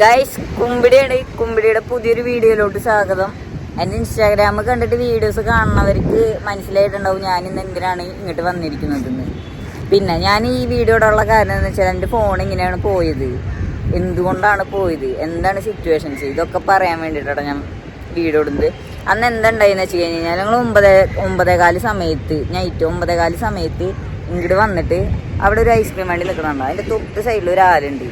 Guys കുമ്പിടിയാണ്. കുമ്പിടിയുടെ പുതിയൊരു വീഡിയോയിലോട്ട് സ്വാഗതം. എന്റെ ഇൻസ്റ്റാഗ്രാം കണ്ടിട്ട് വീഡിയോസ് കാണുന്നവർക്ക് മനസ്സിലായിട്ടുണ്ടാവും ഞാൻ ഇന്ന് എന്തിനാണ് ഇങ്ങോട്ട് വന്നിരിക്കുന്നത് പിന്നെ ഞാൻ ഈ വീഡിയോടുള്ള കാരണം എന്ന് വെച്ചാൽ എന്റെ ഫോൺ ഇങ്ങനെയാണ് പോയത്. എന്തുകൊണ്ടാണ് പോയത്? എന്താണ് സിറ്റുവേഷൻസ് ഇതൊക്കെ പറയാൻ വേണ്ടിയിട്ടാണ് ഞാൻ വീഡിയോ ഇടുന്നത്. അന്ന് എന്തുണ്ടായെന്ന് വെച്ച് കഴിഞ്ഞാൽ ഞങ്ങൾ ഒമ്പതേ ഒമ്പതേകാൽ സമയത്ത് നൈറ്റ് ഒമ്പതേകാൽ സമയത്ത് ഇങ്ങോട്ട് വന്നിട്ട് അവിടെ ഒരു ഐസ്ക്രീം വേണ്ടി നിൽക്കണുണ്ടോ അതിന്റെ തൊട്ട് സൈഡിൽ ഒരു ആലുണ്ട്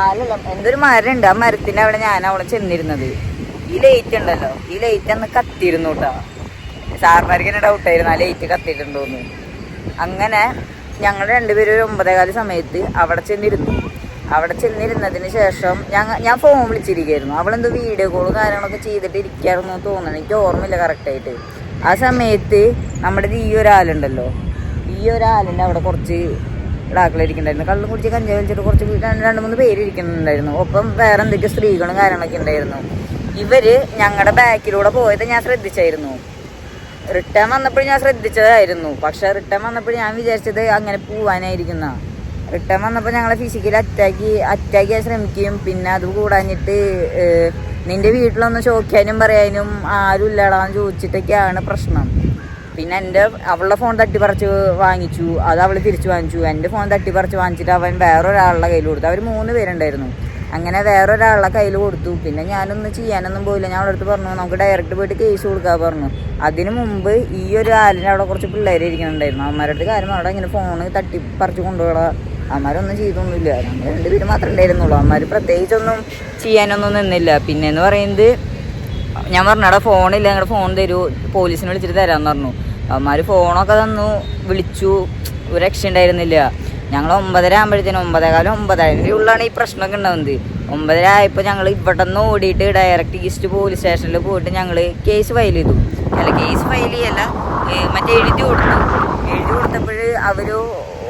ആലല്ല എന്തൊരു മരം ഉണ്ട് ആ മരത്തിന്റെ അവിടെ ഞാൻ അവിടെ ചെന്നിരുന്നത്. ഈ ലൈറ്റ് ഉണ്ടല്ലോ. ഈ ലൈറ്റ് അന്ന് കത്തിയിരുന്നു കേട്ടോ സാർമാർക്ക് തന്നെ ഡൗട്ടായിരുന്നു ആ ലൈറ്റ് കത്തിയിട്ടുണ്ടോന്ന് അങ്ങനെ ഞങ്ങൾ രണ്ടുപേരും ഒരു ഒമ്പതേകാൽ സമയത്ത് അവിടെ ചെന്നിരുന്നു. അവിടെ ചെന്നിരുന്നതിന് ശേഷം ഞങ്ങൾ ഞാൻ ഫോൺ വിളിച്ചിരിക്കുകയായിരുന്നു അവളെന്തോ വീഡിയോ കോളും കാര്യങ്ങളൊക്കെ ചെയ്തിട്ട് ഇരിക്കായിരുന്നു തോന്നുന്നു. എനിക്ക് ഓർമ്മയില്ല കറക്റ്റായിട്ട് ആ സമയത്ത് നമ്മുടെ ഈ ഒരാളുണ്ടല്ലോ ഈ ഒരാളിന്റെ അവിടെ കുറച്ച് ഇടാക്കളിരിക്കുന്നുണ്ടായിരുന്നു. കള്ളും കുടിച്ച് കഞ്ചാവ് വലിച്ചിട്ട് കുറച്ച് രണ്ട് മൂന്ന് പേര് ഇരിക്കുന്നുണ്ടായിരുന്നു ഒപ്പം വേറെ എന്തൊക്കെ സ്ത്രീകളും കാര്യങ്ങളൊക്കെ ഉണ്ടായിരുന്നു. ഇവർ ഞങ്ങളുടെ ബാക്കിലൂടെ പോയത് ഞാൻ ശ്രദ്ധിച്ചായിരുന്നു. റിട്ടേൺ വന്നപ്പോൾ ഞാൻ ശ്രദ്ധിച്ചതായിരുന്നു. പക്ഷെ റിട്ടേൺ വന്നപ്പോൾ ഞാൻ വിചാരിച്ചത് അങ്ങനെ പോവാനായിരിക്കുന്ന. റിട്ടേൺ വന്നപ്പോൾ ഞങ്ങളെ ഫിസിക്കൽ അറ്റാക്കി അറ്റാക്ക് ചെയ്യാൻ ശ്രമിക്കുകയും പിന്നെ അത് കൂടാഞ്ഞിട്ട് നിന്റെ വീട്ടിലൊന്ന് ചോദിക്കാനും പറയാനും ആരും ഇല്ലടാന്ന് ചോദിച്ചിട്ടൊക്കെയാണ് പ്രശ്നം. പിന്നെ എന്റെ അവളുടെ ഫോൺ തട്ടിപ്പറിച്ച് വാങ്ങിച്ചു അത് അവൾ തിരിച്ചു വാങ്ങിച്ചു. എന്റെ ഫോൺ തട്ടിപ്പറിച്ച് വാങ്ങിച്ചിട്ട് അവൻ വേറൊരാളുടെ കയ്യിൽ കൊടുത്തു. അവർ മൂന്ന് പേരുണ്ടായിരുന്നു. അങ്ങനെ വേറൊരാളുടെ കയ്യിൽ കൊടുത്തു. പിന്നെ ഞാനൊന്നും ചെയ്യാനൊന്നും പോയില്ല. ഞാൻ അവളടുത്ത് പറഞ്ഞു നമുക്ക് ഡയറക്റ്റ് പോയിട്ട് കേസ് കൊടുക്കാൻ പറഞ്ഞു. അതിന് മുമ്പ് ഈ ഒരു ആലിന്റെ അവിടെ കുറച്ച് പിള്ളേർ ഇരിക്കുന്നുണ്ടായിരുന്നു. അവന്മാരുടെ അടുത്ത് കാര്യം അവിടെ ഇങ്ങനെ ഫോണ് തട്ടി പറിച്ച് കൊണ്ടുപോകാ അവന്മാരൊന്നും ചെയ്തൊന്നുമില്ല. നമ്മൾ രണ്ടുപേരും മാത്രമേ ഉണ്ടായിരുന്നുള്ളൂ. അവന്മാർ പ്രത്യേകിച്ചൊന്നും ചെയ്യാനൊന്നും നിന്നില്ല. പിന്നെ എന്ന് പറയുന്നത് ഞാൻ പറഞ്ഞു അവിടെ ഫോണില്ല ഞങ്ങളുടെ ഫോൺ തരൂ. പോലീസിനെ വിളിച്ചിട്ട് തരാമെന്ന് പറഞ്ഞു. അവന്മാർ ഫോണൊക്കെ തന്നു വിളിച്ചു. ഒരു രക്ഷ ഉണ്ടായിരുന്നില്ല. ഞങ്ങൾ ഒമ്പതര ആകുമ്പോഴത്തേനും ഒമ്പതേകാലം ഒമ്പതരയുടെ ഉള്ളാണ് ഈ പ്രശ്നമൊക്കെ ഉണ്ടാവുന്നത്. ഒമ്പതര ആയപ്പോൾ ഞങ്ങൾ ഇവിടെ നിന്ന് ഓടിയിട്ട് ഡയറക്റ്റ് ഈസ്റ്റ് പോലീസ് സ്റ്റേഷനിൽ പോയിട്ട് ഞങ്ങൾ കേസ് ഫയൽ ചെയ്തു. അല്ല കേസ് ഫയൽ ചെയ്യല്ല മറ്റേ എഴുതി കൊടുത്തു. എഴുതി കൊടുത്തപ്പോൾ അവർ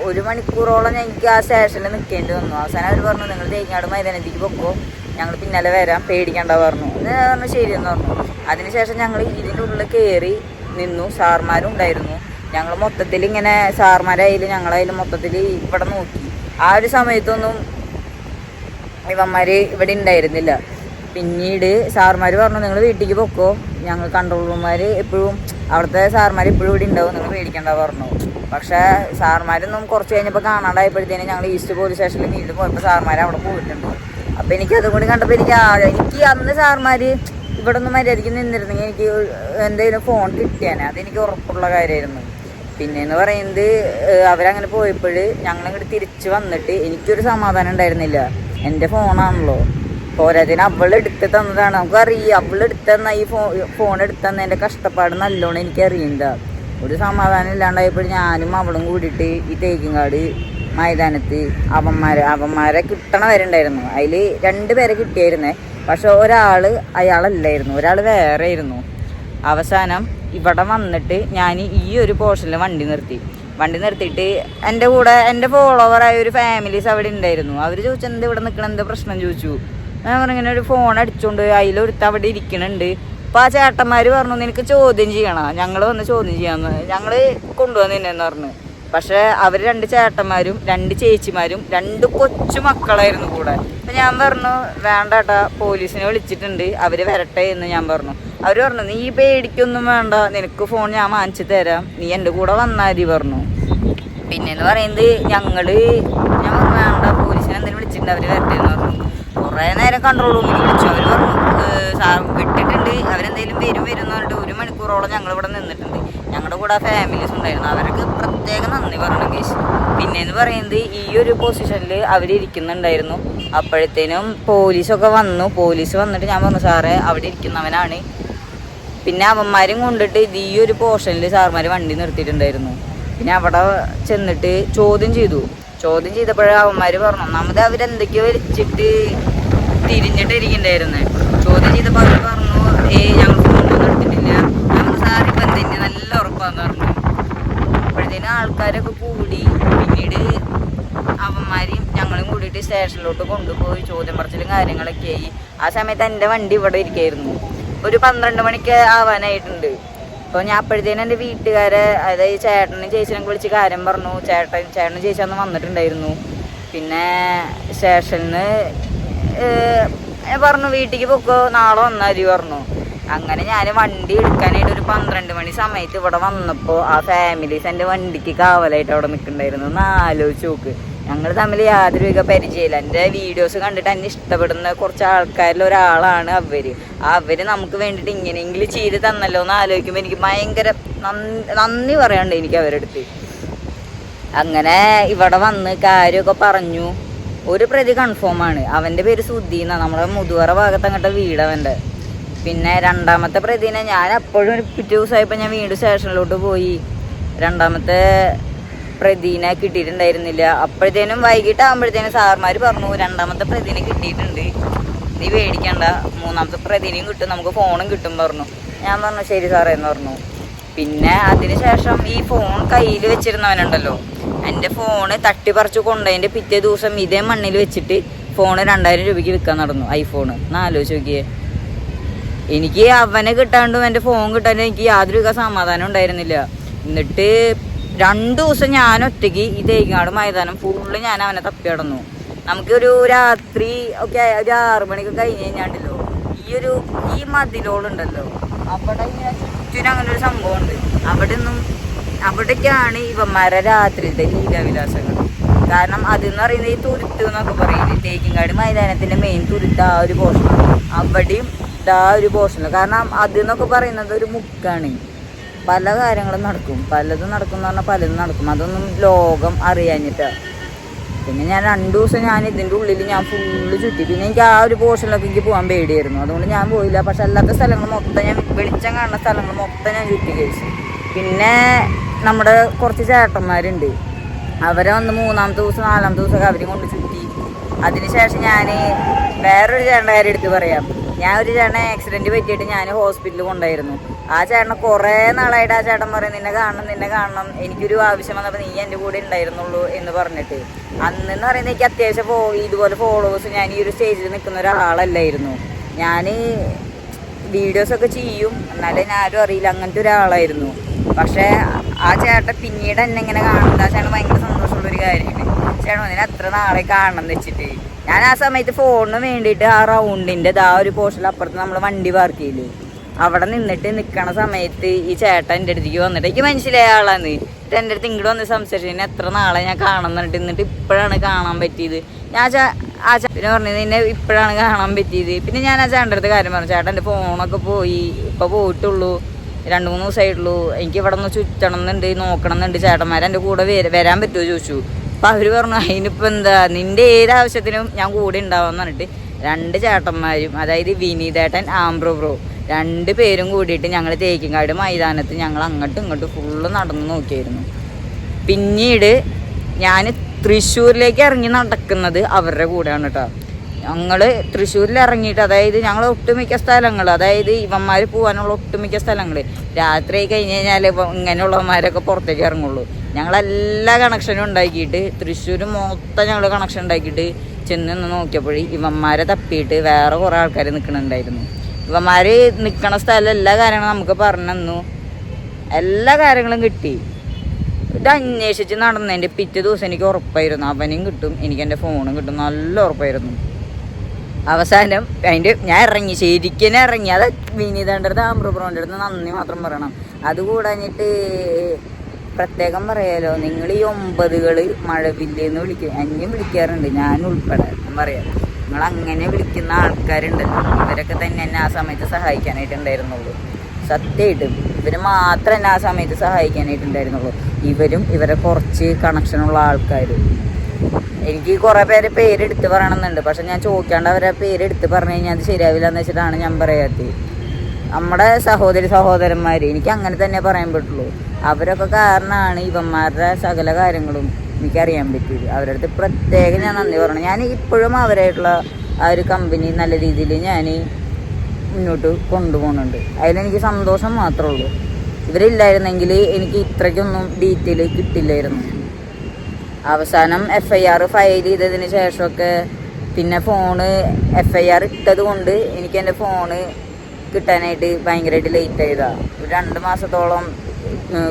ഒരു മണിക്കൂറോളം ഞങ്ങൾക്ക് ആ സ്റ്റേഷനിൽ നിൽക്കേണ്ടി വന്നു. അവസാനം അവർ പറഞ്ഞു നിങ്ങൾ തേങ്ങാട് മൈതാനത്തേക്ക് പൊക്കോ. ഞങ്ങൾ പിന്നാലെ വരാം പേടിക്കണ്ട പറഞ്ഞു. ഞാൻ പറഞ്ഞു ശരിയെന്ന് പറഞ്ഞു. അതിനുശേഷം ഞങ്ങൾ ഇതിന്റെ ഉള്ളിൽ കയറി നിന്നു. സാർമാരും ഉണ്ടായിരുന്നു. ഞങ്ങൾ മൊത്തത്തിൽ ഇങ്ങനെ സാർമാരായാലും ഞങ്ങളായാലും മൊത്തത്തിൽ ഇവിടെ നോക്കി. ആ ഒരു സമയത്തൊന്നും ഇവന്മാർ ഇവിടെ ഉണ്ടായിരുന്നില്ല. പിന്നീട് സാർമാർ പറഞ്ഞു നിങ്ങൾ വീട്ടിലേക്ക് പൊക്കോ. ഞങ്ങൾ കൺട്രോൾ റൂമാർ എപ്പോഴും അവിടുത്തെ സാർമാർ എപ്പോഴും ഇവിടെ ഉണ്ടാവും. നിങ്ങൾ പേടിക്കണ്ട പറഞ്ഞു. പക്ഷേ സാർമാരൊന്നും കുറച്ച് കഴിഞ്ഞപ്പോൾ കാണാണ്ടായപ്പോഴത്തേനും ഞങ്ങൾ ഈസ്റ്റ് പോലീസ് സ്റ്റേഷനിൽ വീണ്ടും പോയപ്പോൾ സാർമാർ അവിടെ പോയിട്ടുണ്ട്. അപ്പോൾ എനിക്ക് അതും കൂടി കണ്ടപ്പോൾ എനിക്ക് എനിക്ക് അന്ന് സാർമാര് ഇവിടെ ഒന്ന് മര്യാദയ്ക്ക് നിന്നിരുന്നെങ്കിൽ എനിക്ക് എന്തെങ്കിലും ഫോൺ കിട്ടിയാനെ. അതെനിക്ക് ഉറപ്പുള്ള കാര്യമായിരുന്നു പിന്നെ എന്ന് പറയുന്നത് അവരങ്ങനെ പോയപ്പോൾ ഞങ്ങളിങ്ങോട്ട് തിരിച്ചു വന്നിട്ട് എനിക്കൊരു സമാധാനം ഉണ്ടായിരുന്നില്ല. എന്റെ ഫോണാണല്ലോ പോരാതിന് അവൾ എടുത്ത് തന്നതാണ്. നമുക്കറിയാം അവൾ എടുത്ത് തന്ന ഈ ഫോ ഫോൺ എടുത്ത് തന്നതിന്റെ കഷ്ടപ്പാട് നല്ലോണം എനിക്ക് അറിയണ്ട ഒരു സമാധാനം ഇല്ലാണ്ടായപ്പോൾ ഞാനും അവളും കൂടിയിട്ട് ഈ തേക്കിങ്കാട് മൈതാനത്ത് അവന്മാർ അവന്മാരെ കിട്ടണ വരെ ഉണ്ടായിരുന്നു. അതിൽ രണ്ട് പേരെ കിട്ടിയായിരുന്നേ. പക്ഷെ ഒരാൾ അയാളല്ലായിരുന്നു. ഒരാൾ വേറെ ആയിരുന്നു. അവസാനം ഇവിടെ വന്നിട്ട് ഞാൻ ഈ ഒരു പോർഷനിൽ വണ്ടി നിർത്തി. വണ്ടി നിർത്തിയിട്ട് എന്റെ കൂടെ എന്റെ ഫോളോവറായ ഒരു ഫാമിലീസ് അവിടെ ഉണ്ടായിരുന്നു. അവർ ചോദിച്ചു എന്ത് ഇവിടെ നിൽക്കണം എന്താ പ്രശ്നം? ചോദിച്ചു. ഞാൻ പറഞ്ഞു ഇങ്ങനെ ഒരു ഫോൺ അടിച്ചുകൊണ്ട് അതിലൊരുത്ത അവിടെ ഇരിക്കണുണ്ട്. അപ്പോൾ ആ ചേട്ടന്മാർ പറഞ്ഞു നിനക്ക് ചോദ്യം ചെയ്യണം. ഞങ്ങൾ വന്ന് ചോദ്യം ചെയ്യാമെന്ന് ഞങ്ങൾ കൊണ്ടുവന്നില്ലെന്ന് പറഞ്ഞു. പക്ഷെ അവർ രണ്ട് ചേട്ടന്മാരും രണ്ട് ചേച്ചിമാരും രണ്ട് കൊച്ചു മക്കളായിരുന്നു കൂടെ. അപ്പം ഞാൻ പറഞ്ഞു വേണ്ട ഏട്ടാ പോലീസിനെ വിളിച്ചിട്ടുണ്ട്. അവർ വരട്ടെ എന്ന് ഞാൻ പറഞ്ഞു. അവർ പറഞ്ഞു നീ പേടിക്കൊന്നും വേണ്ട. നിനക്ക് ഫോൺ ഞാൻ വാങ്ങിച്ചു തരാം. നീ എന്റെ കൂടെ വന്നാൽ മതി പറഞ്ഞു. പിന്നെന്ന് പറയുന്നത് ഞങ്ങൾ ഞാൻ പറഞ്ഞു വേണ്ട പോലീസിനെ എന്തെങ്കിലും വിളിച്ചിട്ടുണ്ട്. അവർ വരട്ടെ എന്ന് പറഞ്ഞു. കുറേ നേരം കൺട്രോൾ റൂമിൽ വിളിച്ചു. അവർ പറഞ്ഞു "ഏഹ് സാർ വിട്ടിട്ടുണ്ട്. അവരെന്തെങ്കിലും വരും വരും എന്ന് ഒരു മണിക്കൂറോളം ഞങ്ങൾ ഇവിടെ നിന്നിട്ടുണ്ട്. ഞങ്ങളുടെ കൂടെ ഫാമിലീസ് ഉണ്ടായിരുന്നു. അവർക്ക് പ്രത്യേകം നന്ദി പറഞ്ഞു കേസ് പിന്നെന്ന് പറയുന്നത് ഈ ഒരു പൊസിഷനിൽ അവരിയ്ക്കുന്നുണ്ടായിരുന്നു അപ്പോഴത്തേനും പോലീസൊക്കെ വന്നു. പോലീസ് വന്നിട്ട് ഞാൻ പറഞ്ഞു സാറേ അവിടെ ഇരിക്കുന്നവനാണ്. പിന്നെ അവന്മാരും കൊണ്ടിട്ട് ഈ ഒരു പോർഷനിൽ സാർമാർ വണ്ടി നിർത്തിയിട്ടുണ്ടായിരുന്നു. പിന്നെ അവിടെ ചെന്നിട്ട് ചോദ്യം ചെയ്തു. ചോദ്യം ചെയ്തപ്പോഴേ അവന്മാർ പറഞ്ഞു ഒന്നാമത് അവരെന്തൊക്കെയോ വലിച്ചിട്ട് തിരിഞ്ഞിട്ട് ചോദ്യം ചെയ്തപ്പോൾ പറഞ്ഞു ഏ ഞങ്ങൾ ഫോണൊന്നും എടുത്തിട്ടില്ല. ഞങ്ങൾ സാർ ഇപ്പം നല്ല ഉറപ്പാന്ന് പറഞ്ഞു. അപ്പോഴത്തേനും ആൾക്കാരൊക്കെ കൂടി. പിന്നീട് അവന്മാരെയും ഞങ്ങളും കൂടിയിട്ട് സ്റ്റേഷനിലോട്ട് കൊണ്ടുപോയി ചോദ്യം പറച്ചിലും കാര്യങ്ങളൊക്കെ ആയി ആ സമയത്ത് എന്റെ വണ്ടി ഇവിടെ ഇരിക്കായിരുന്നു. ഒരു പന്ത്രണ്ട് മണിക്ക് ആവാനായിട്ടുണ്ട്. അപ്പോൾ ഞാൻ അപ്പോഴത്തേനും എന്റെ വീട്ടുകാരെ അതായത് ചേട്ടനും ചേച്ചിനൊക്കെ വിളിച്ച് കാര്യം പറഞ്ഞു. ചേട്ടൻ ചേട്ടനും ചേച്ചി അന്ന് വന്നിട്ടുണ്ടായിരുന്നു. പിന്നെ സ്റ്റേഷനിൽ നിന്ന് പറഞ്ഞു വീട്ടിലേക്ക് പൊക്കോ? നാളെ വന്നാലി പറഞ്ഞു. അങ്ങനെ ഞാൻ വണ്ടി എടുക്കാനായിട്ട് ഒരു പന്ത്രണ്ട് മണി സമയത്ത് ഇവിടെ വന്നപ്പോൾ ആ ഫാമിലീസ് എന്റെ വണ്ടിക്ക് കാവലായിട്ട് അവിടെ നിൽക്കണ്ടായിരുന്നു ഒന്ന് ആലോചിച്ച് നോക്ക്. ഞങ്ങൾ തമ്മിൽ യാതൊരു വിധ പരിചയമില്ല. എന്റെ വീഡിയോസ് കണ്ടിട്ട് എന്നെ ഇഷ്ടപ്പെടുന്ന കുറച്ച് ആൾക്കാരിൽ ഒരാളാണ് അവർ. അവർ നമുക്ക് വേണ്ടിയിട്ട് ഇങ്ങനെയെങ്കിലും ചെയ്ത് തന്നല്ലോ എന്ന് ആലോചിക്കുമ്പോൾ എനിക്ക് ഭയങ്കര നന്ദി പറയാണ്ട് എനിക്ക് അവരെടുത്ത് അങ്ങനെ ഇവിടെ വന്ന് കാര്യമൊക്കെ പറഞ്ഞു. ഒരു പ്രതി കൺഫേം ആണ്. അവന്റെ പേര് സുദ്ധി എന്നാണ് നമ്മുടെ മുതുവറ ഭാഗത്ത് അങ്ങോട്ട് വീട് അവന്റെ. പിന്നെ രണ്ടാമത്തെ പ്രതിനെ ഞാൻ അപ്പോഴും ഒരു പിറ്റേ ദിവസമായപ്പോൾ ഞാൻ വീണ്ടും സ്റ്റേഷനിലോട്ട് പോയി. രണ്ടാമത്തെ പ്രതിനെ കിട്ടിയിട്ടുണ്ടായിരുന്നില്ല. അപ്പോഴത്തേനും വൈകിട്ട് ആകുമ്പോഴത്തേനും പറഞ്ഞു രണ്ടാമത്തെ പ്രതിനെ കിട്ടിയിട്ടുണ്ട്. നീ പേടിക്കണ്ട. മൂന്നാമത്തെ പ്രതിനെയും കിട്ടും. നമുക്ക് ഫോണും കിട്ടും പറഞ്ഞു. ഞാൻ പറഞ്ഞു ശരി സാറേ എന്ന് പറഞ്ഞു. പിന്നെ അതിനുശേഷം ഈ ഫോൺ കയ്യിൽ വെച്ചിരുന്നവനുണ്ടല്ലോ. എന്റെ ഫോണ് പറിച്ചു കൊണ്ടതിന്റെ പിറ്റേ ദിവസം ഇതേ മണ്ണിൽ വെച്ചിട്ട് ഫോണ് രണ്ടായിരം രൂപയ്ക്ക് വിൽക്കാൻ നടന്നു ഐഫോണ് ഒന്ന് ആലോചിച്ച് നോക്കിയേ. എനിക്ക് അവനെ കിട്ടാണ്ടും എന്റെ ഫോൺ കിട്ടാണ്ടും എനിക്ക് യാതൊരു വിധ സമാധാനം ഉണ്ടായിരുന്നില്ല. എന്നിട്ട് രണ്ടു ദിവസം ഞാൻ ഒറ്റയ്ക്ക് ഈ തേങ്ങാട് മൈതാനം ഫുള്ള് ഞാൻ അവനെ തപ്പി നടന്നു. നമുക്കൊരു രാത്രി ഒക്കെ ഒരു ആറു മണിക്ക് കഴിഞ്ഞ് കഴിഞ്ഞാണ്ടല്ലോ ഈ ഒരു ഈ മതിലോളുണ്ടല്ലോ. അവിടെ ഇങ്ങനെ ചുറ്റിനും അങ്ങനെ ഒരു സംഭവമുണ്ട്. അവിടെ ഒന്നും അവിടേക്കാണ് ഇവന്മാരെ രാത്രിയിലത്തെ ലീലാവിലാസങ്ങൾ. കാരണം അതെന്ന് പറയുന്നത് ഈ തുരുത്ത് എന്നൊക്കെ പറയില്ലേ? തേക്കിങ്കാട് മൈതാനത്തിന്റെ മെയിൻ തുരുത്ത് ആ ഒരു പോർഷനാണ് അവിടെയും ഇതാ ഒരു പോഷണം കാരണം അതിൽ നിന്നൊക്കെ പറയുന്നത് ഒരു മുക്കാണ്. പല കാര്യങ്ങളും നടക്കും. പലതും നടക്കും എന്ന് പറഞ്ഞാൽ പലതും നടക്കും. അതൊന്നും ലോകം അറിയാഞ്ഞിട്ടാണ് പിന്നെ ഞാൻ രണ്ടു ദിവസം ഞാൻ ഇതിന്റെ ഉള്ളിൽ ഞാൻ ഫുള്ള് ചുറ്റി. പിന്നെ എനിക്ക് ആ ഒരു പോർഷനിലൊക്കെ എനിക്ക് പോകാൻ പേടിയായിരുന്നു. അതുകൊണ്ട് ഞാൻ പോയില്ല. പക്ഷെ അല്ലാത്ത സ്ഥലങ്ങൾ മൊത്തം ഞാൻ വെളിച്ചം കാണുന്ന സ്ഥലങ്ങൾ മൊത്തം ഞാൻ ചുറ്റി കഴിച്ചു. പിന്നെ നമ്മുടെ കുറച്ച് ചേട്ടന്മാരുണ്ട്. അവരെ വന്ന് മൂന്നാമത്തെ ദിവസം നാലാമത്തെ ദിവസമൊക്കെ അവരും കൊണ്ട് ചുറ്റി. അതിനുശേഷം ഞാൻ വേറൊരു ചേട്ടന്റെ കാര്യം എടുത്ത് പറയാം. ഞാൻ ഒരു ചേട്ടനെ ആക്സിഡന്റ് പറ്റിയിട്ട് ഞാൻ ഹോസ്പിറ്റലിൽ കൊണ്ടായിരുന്നു ആ ചേട്ടനെ കുറേ നാളായിട്ട് ആ ചേട്ടൻ പറയും നിന്നെ കാണണം നിന്നെ കാണണം. എനിക്കൊരു ആവശ്യം വന്നപ്പോൾ നീ എന്റെ കൂടെ ഉണ്ടായിരുന്നുള്ളൂ എന്ന് പറഞ്ഞിട്ട്. അന്നെന്ന് പറയുന്നത് എനിക്ക് അത്യാവശ്യം ഫോ ഇതുപോലെ ഫോളോവേഴ്സ് ഞാൻ ഈ ഒരു സ്റ്റേജിൽ നിൽക്കുന്ന ഒരാളല്ലായിരുന്നു. ഞാൻ വീഡിയോസ് ഒക്കെ ചെയ്യും. എന്നാലും ആരും അറിയില്ല. അങ്ങനത്തെ ഒരാളായിരുന്നു. പക്ഷേ ആ ചേട്ടൻ പിന്നീട് എന്നെ ഇങ്ങനെ കാണുന്നത് ആ ചേട്ടൻ ഭയങ്കര സന്തോഷമുള്ളൊരു കാര്യമാണ്. ചേട്ടൻ അതിനെ അത്ര നാളെ കാണണം എന്ന് വെച്ചിട്ട്. ഞാൻ ആ സമയത്ത് ഫോണിന് വേണ്ടിയിട്ട് ആ റൗണ്ടിന്റെ ആ ഒരു പോർഷനിൽ അപ്പുറത്ത് നമ്മൾ വണ്ടി പാർക്ക് ചെയ്യില്ലേ അവിടെ നിന്നിട്ട് നിൽക്കണ സമയത്ത് ഈ ചേട്ടൻ എന്റെ അടുത്തേക്ക് വന്നിട്ട് എനിക്ക് മനസ്സിലായ ആളാന്ന്? എന്നിട്ട് എന്റെ അടുത്ത് ഇങ്ങോട്ട് വന്ന് സംസാരിച്ചു. പിന്നെ എത്ര നാളെ ഞാൻ കാണാൻ എന്നിട്ട് ഇപ്പോഴാണ് കാണാൻ പറ്റിയത്. ഞാൻ ആ ചേട്ടന് പറഞ്ഞത് എന്നെ ഇപ്പോഴാണ് കാണാൻ പറ്റിയത്. പിന്നെ ഞാൻ ആ ചേട്ടന്റെ അടുത്ത് കാര്യം പറഞ്ഞു. ചേട്ടൻ എന്റെ ഫോണൊക്കെ പോയി ഇപ്പോൾ പോയിട്ടുള്ളൂ രണ്ട് മൂന്ന് ദിവസമായിട്ടുള്ളൂ എനിക്ക് ഇവിടെ നിന്ന് ചുറ്റണം എന്നുണ്ട് നോക്കണം എന്നുണ്ട്. ചേട്ടന്മാരെ എന്റെ കൂടെ വര- വരാൻ പറ്റുമോ? ചോദിച്ചു. അപ്പം അവർ പറഞ്ഞു അതിനിപ്പോൾ എന്താ നിന്റെ ഏത് ആവശ്യത്തിനും ഞാൻ കൂടെ ഉണ്ടാവാന്ന് പറഞ്ഞിട്ട് രണ്ട് ചേട്ടന്മാരും അതായത് വിനീതേട്ടൻ ആംബ്രോ ബ്രോ രണ്ട് പേരും കൂടിയിട്ട് ഞങ്ങൾ തേക്കിങ്കാട് മൈതാനത്ത് ഞങ്ങൾ അങ്ങോട്ടും ഇങ്ങോട്ടും ഫുള്ള് നടന്നു നോക്കിയായിരുന്നു പിന്നീട് ഞാൻ തൃശ്ശൂരിലേക്ക് ഇറങ്ങി നടക്കുന്നത് അവരുടെ കൂടെയാണ് കേട്ടോ ഞങ്ങൾ തൃശ്ശൂരിൽ ഇറങ്ങിയിട്ട് അതായത് ഞങ്ങൾ ഒട്ടുമിക്ക സ്ഥലങ്ങൾ അതായത് ഇവന്മാർ പോകാനുള്ള ഒട്ടുമിക്ക സ്ഥലങ്ങൾ രാത്രി ആയി കഴിഞ്ഞ് കഴിഞ്ഞാൽ ഇങ്ങനെയുള്ളവന്മാരൊക്കെ പുറത്തേക്ക് ഇറങ്ങുള്ളൂ. ഞങ്ങളെല്ലാ കണക്ഷനും ഉണ്ടാക്കിയിട്ട് തൃശ്ശൂർ മൊത്തം ഞങ്ങൾ കണക്ഷൻ ഉണ്ടാക്കിയിട്ട് ചെന്ന് നിന്ന് നോക്കിയപ്പോഴേ ഇവന്മാരെ തപ്പിയിട്ട് വേറെ കുറേ ആൾക്കാർ നിൽക്കണുണ്ടായിരുന്നു ഇവന്മാർ നിൽക്കണ സ്ഥലം എല്ലാ കാര്യങ്ങളും നമുക്ക് പറഞ്ഞു തന്നു എല്ലാ കാര്യങ്ങളും കിട്ടി. ഇത് അന്വേഷിച്ച് നടന്നതിന്റെ പിറ്റേ ദിവസം എനിക്ക് ഉറപ്പായിരുന്നു. അവനും കിട്ടും എനിക്ക് എന്റെ ഫോണും കിട്ടും. നല്ല ഉറപ്പായിരുന്നു. അവസാനം അതിന്റെ ഞാൻ ഇറങ്ങി ശരിക്കും ഇറങ്ങി. അത് വിനീതന്റെ അടുത്ത് ആമ്പ്രബ്രോന്റെ അടുത്ത് നന്ദി മാത്രം പറയണം. അത് കൂടാഞ്ഞിട്ട് പ്രത്യേകം പറയാലോ നിങ്ങൾ ഈ ഒമ്പതുകൾ മഴവില്ലെന്ന് വിളിക്കും എന്നെയും വിളിക്കാറുണ്ട് ഞാൻ ഉൾപ്പെടെ. പറയാം നിങ്ങൾ അങ്ങനെ വിളിക്കുന്ന ആൾക്കാരുണ്ടല്ലോ. ഇവരൊക്കെ തന്നെ എന്നെ ആ സമയത്ത് സഹായിക്കാനായിട്ടുണ്ടായിരുന്നുള്ളൂ. സത്യമായിട്ടും ഇവർ മാത്രം എന്നെ ആ സമയത്ത് സഹായിക്കാനായിട്ടുണ്ടായിരുന്നുള്ളൂ. ഇവരും ഇവരെ കുറച്ച് കണക്ഷനുള്ള ആൾക്കാരും. എനിക്ക് കുറേ പേര് പേരെടുത്ത് പറയണമെന്നുണ്ട്. പക്ഷെ ഞാൻ ചോദിക്കാണ്ട് അവരെ പേരെടുത്ത് പറഞ്ഞു കഴിഞ്ഞാൽ അത് ശരിയാവില്ല എന്ന് വെച്ചിട്ടാണ് ഞാൻ പറയാത്തത്. നമ്മുടെ സഹോദരി സഹോദരന്മാർ എനിക്ക് അങ്ങനെ തന്നെ പറയാൻ പറ്റുള്ളൂ. അവരൊക്കെ കാരണമാണ് ഇവന്മാരുടെ സകല കാര്യങ്ങളും എനിക്കറിയാൻ പറ്റിയത്. അവരുടെ അടുത്ത് പ്രത്യേകം ഞാൻ നന്ദി പറയണം. ഞാൻ ഇപ്പോഴും അവരായിട്ടുള്ള ആ ഒരു കമ്പനി നല്ല രീതിയിൽ ഞാൻ മുന്നോട്ട് കൊണ്ടുപോകുന്നുണ്ട്. അതിലെനിക്ക് സന്തോഷം മാത്രമേ ഉള്ളൂ. ഇവരില്ലായിരുന്നെങ്കിൽ എനിക്ക് ഇത്രയ്ക്കൊന്നും ഡീറ്റെയിൽ കിട്ടില്ലായിരുന്നു. അവസാനം എഫ് ഐ ആർ ഫയൽ ചെയ്തതിന് ശേഷമൊക്കെ പിന്നെ ഫോണ് എഫ് ഐ ആർ ഇട്ടത് കൊണ്ട് എനിക്ക് എന്റെ ഫോണ് കിട്ടാനായിട്ട് ഭയങ്കരമായിട്ട് ലേറ്റ് ആയതാണ് ഒരു രണ്ട് മാസത്തോളം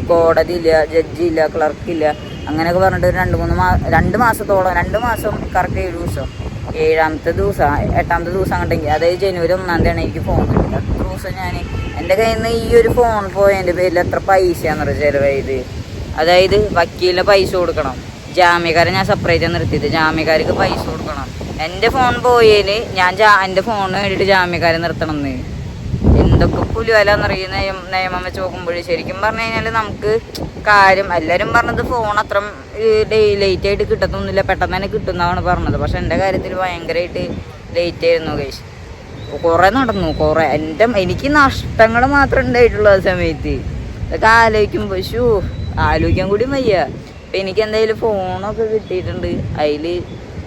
കോടതി ഇല്ല ജഡ്ജി ഇല്ല ക്ലർക്കില്ല അങ്ങനെയൊക്കെ പറഞ്ഞിട്ട് രണ്ട് മൂന്ന് മാ രണ്ട് മാസത്തോളം രണ്ട് മാസം കറക്റ്റ് ഏഴ് ദിവസം. ഏഴാമത്തെ ദിവസം എട്ടാമത്തെ ദിവസം കണ്ടെങ്കിൽ അതായത് ജനുവരി ഒന്നാം തീയതിയാണ് എനിക്ക് ഫോൺ കിട്ടിയത് അത്ര ദിവസം ഞാൻ എന്റെ കയ്യിൽ നിന്ന് ഈ ഒരു ഫോൺ പോയതിന്റെ പേരിൽ എത്ര പൈസയാണെന്ന് അറിയാം ചിലവായത്? അതായത് വക്കീലിന് പൈസ കൊടുക്കണം. ജാമ്യക്കാരെ ഞാൻ സെപ്പറേറ്റ് നിർത്തിയത്. ജാമ്യക്കാർക്ക് പൈസ കൊടുക്കണം. എന്റെ ഫോൺ പോയതിന് ഞാൻ ജാ എന്റെ ഫോണിന് വേണ്ടിയിട്ട് ജാമ്യക്കാരെ നിർത്തണം എന്ന് എന്തൊക്കെ പുലിവലെന്നറിയ? നിയമം നിയമം വെച്ച് നോക്കുമ്പോൾ ശരിക്കും പറഞ്ഞു കഴിഞ്ഞാൽ നമുക്ക് കാര്യം എല്ലാവരും പറഞ്ഞത് ഫോൺ അത്ര ലേറ്റ് ആയിട്ട് കിട്ടത്തൊന്നുമില്ല. പെട്ടെന്ന് തന്നെ കിട്ടുന്നതാണ് പറഞ്ഞത്. പക്ഷെ എന്റെ കാര്യത്തിൽ ഭയങ്കരമായിട്ട് ലേറ്റ് ആയിരുന്നു കേസ് കുറേ നടന്നു. കുറേ എന്റെ എനിക്ക് നഷ്ടങ്ങൾ മാത്രമേ ഉണ്ടായിട്ടുള്ളൂ ആ സമയത്ത്. അതൊക്കെ ആലോചിക്കുമ്പോൾ ഷൂ ആലോചിക്കാൻ കൂടി വയ്യ. അപ്പം എനിക്ക് എന്തായാലും ഫോണൊക്കെ കിട്ടിയിട്ടുണ്ട്. അതിൽ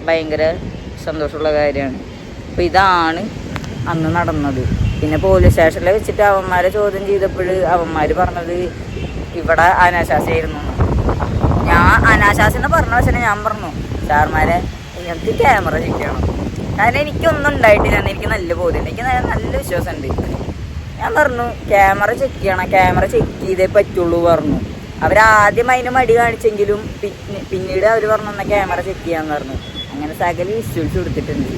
ഭയങ്കര സന്തോഷമുള്ള കാര്യമാണ്. അപ്പം ഇതാണ് അന്ന് നടന്നത്. പിന്നെ പോലീസ് സ്റ്റേഷനിൽ വെച്ചിട്ട് അവന്മാരെ ചോദ്യം ചെയ്തപ്പോൾ അവന്മാര് പറഞ്ഞത് ഇവിടെ അനാശാസിയായിരുന്നു. ഞാൻ അനാശാസി എന്ന് പറഞ്ഞ പക്ഷേ ഞാൻ പറഞ്ഞു. സാർമാരെ എനിക്ക് ക്യാമറ ചെയ്യണം. കാരണം എനിക്കൊന്നും ഉണ്ടായിട്ടില്ല. എനിക്ക് നല്ല ബോധ്യമുണ്ട് എനിക്ക് നല്ല വിശ്വാസമുണ്ട്. ഞാൻ പറഞ്ഞു ക്യാമറ ചെക്ക് ചെയ്യണം. ക്യാമറ ചെക്ക് ചെയ്തേ പറ്റുള്ളൂ പറഞ്ഞു. അവരാദ്യം അതിന് മടി കാണിച്ചെങ്കിലും പിന്നെ പിന്നീട് അവർ പറഞ്ഞു ക്യാമറ ചെക്ക് ചെയ്യാന്ന് പറഞ്ഞു. അങ്ങനെ സകല ഇഷ്യൂസ് കൊടുത്തിട്ടുണ്ട്.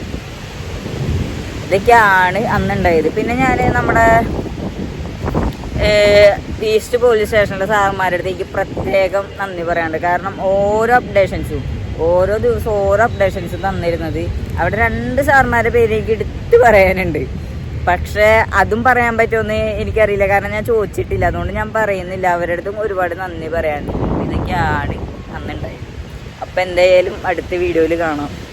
ഇതൊക്കെയാണ് അന്നുണ്ടായത്. പിന്നെ ഞാൻ നമ്മുടെ ഈസ്റ്റ് പോലീസ് സ്റ്റേഷനിലെ സാറന്മാരുടെ അടുത്തേക്ക് പ്രത്യേകം നന്ദി പറയാനുണ്ട്. കാരണം ഓരോ അപ്ഡേഷൻസും ഓരോ ദിവസവും ഓരോ അപ്ഡേഷൻസും തന്നിരുന്നത് അവിടെ രണ്ട് സാറന്മാരുടെ പേരേക്ക് എടുത്ത് പറയാനുണ്ട്. പക്ഷേ അതും പറയാൻ പറ്റുമെന്ന് എനിക്കറിയില്ല. കാരണം ഞാൻ ചോദിച്ചിട്ടില്ല. അതുകൊണ്ട് ഞാൻ പറയുന്നില്ല. അവരുടെ അടുത്തും ഒരുപാട് നന്ദി പറയാനുണ്ട്. ഇതൊക്കെയാണ് അന്നുണ്ടായത്. അപ്പം എന്തായാലും അടുത്ത വീഡിയോയിൽ കാണാം.